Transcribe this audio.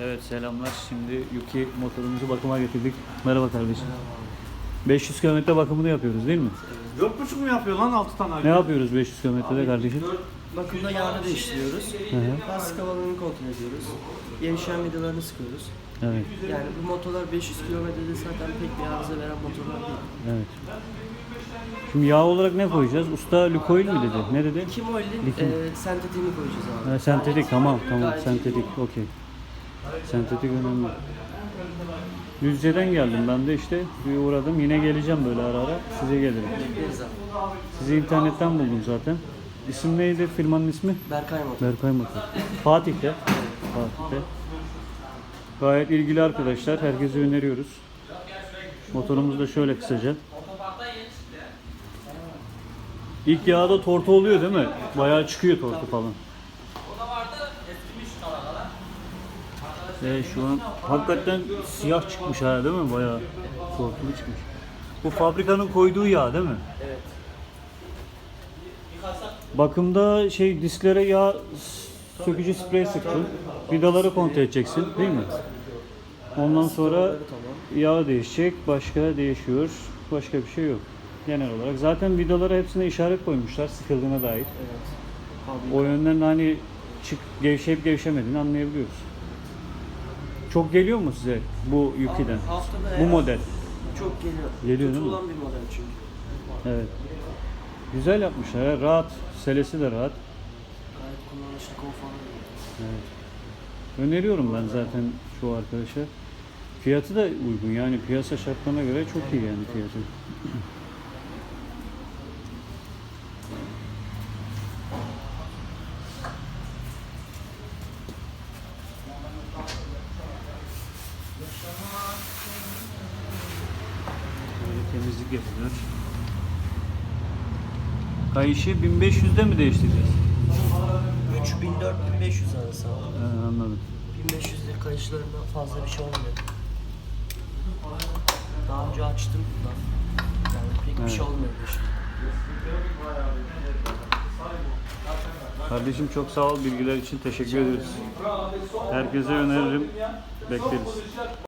Evet selamlar. Şimdi Yuki motorumuzu bakıma getirdik. Merhaba kardeşim. 500 kilometre bakımını yapıyoruz değil mi? Dört buçuk mu yapıyor lan altı tane? Ne yapıyoruz 500 kilometrede kardeşim? Bakımda yağını değiştiriyoruz. Hı. Lastik havalarını kontrol ediyoruz. Gevşeyen vidalarını sıkıyoruz. Evet, Yani bu motorlar 500 kilometrede zaten pek bir arıza veren motorlar değil. evet. Şimdi yağ olarak ne koyacağız? Usta Lukoil mi dedi? Ne dedi? Kimoil'in Likim. e, sentetiğini koyacağız abi. Ha, sentetik tamam tamam Gayet sentetik okey. Sentetik önemli. Düzce'den geldim ben de işte bir uğradım yine geleceğim böyle ara ara size gelirim. Bekleriz abi. Sizi internetten buldum zaten. İsim neydi firmanın ismi? Berkay motor. Berkay Motor. Fatih'te. Fatih'te. Gayet ilgili arkadaşlar. Herkese öneriyoruz. Motorumuz da şöyle kısaca. İlk yağda tortu oluyor değil mi? Bayağı çıkıyor tortu falan. E şu an hakikaten siyah çıkmış ha değil mi? Bayağı tortulu çıkmış. Bu fabrikanın koyduğu yağ değil mi? Evet. Bakımda şey disklere yağ sökücü sprey sıktın. Vidaları kontrol edeceksin değil mi? Ondan sonra yağ değişecek, başka değişiyor. Başka bir şey yok. Genel olarak. Zaten vidalara hepsine işaret koymuşlar sıkıldığına dair. Evet. O yönden de hani çık gevşeyip gevşemediğini anlayabiliyoruz. Çok geliyor mu size bu Yuki'den? Haftada Bu model. Çok geliyor. Geliyor değil mi? Tutulan bir model çünkü. Evet. Güzel yapmışlar. ha, Rahat. Selesi de rahat. Gayet kullanışlı, konforlu. Evet. Öneriyorum ben zaten şu arkadaşa. Fiyatı da uygun yani piyasa şartlarına göre çok iyi yani fiyatı. Böyle temizlik yapılıyor. Kayışı 1500'de mi değiştireceğiz? 3000-4500 arası abi. He, anladım. 1500 lira fazla bir şey olmuyor. Daha önce açtım da. Yani pek bir şey olmuyor işte. Kardeşim çok sağ ol bilgiler için teşekkür ederiz. Herkese öneririm. Bekleriz.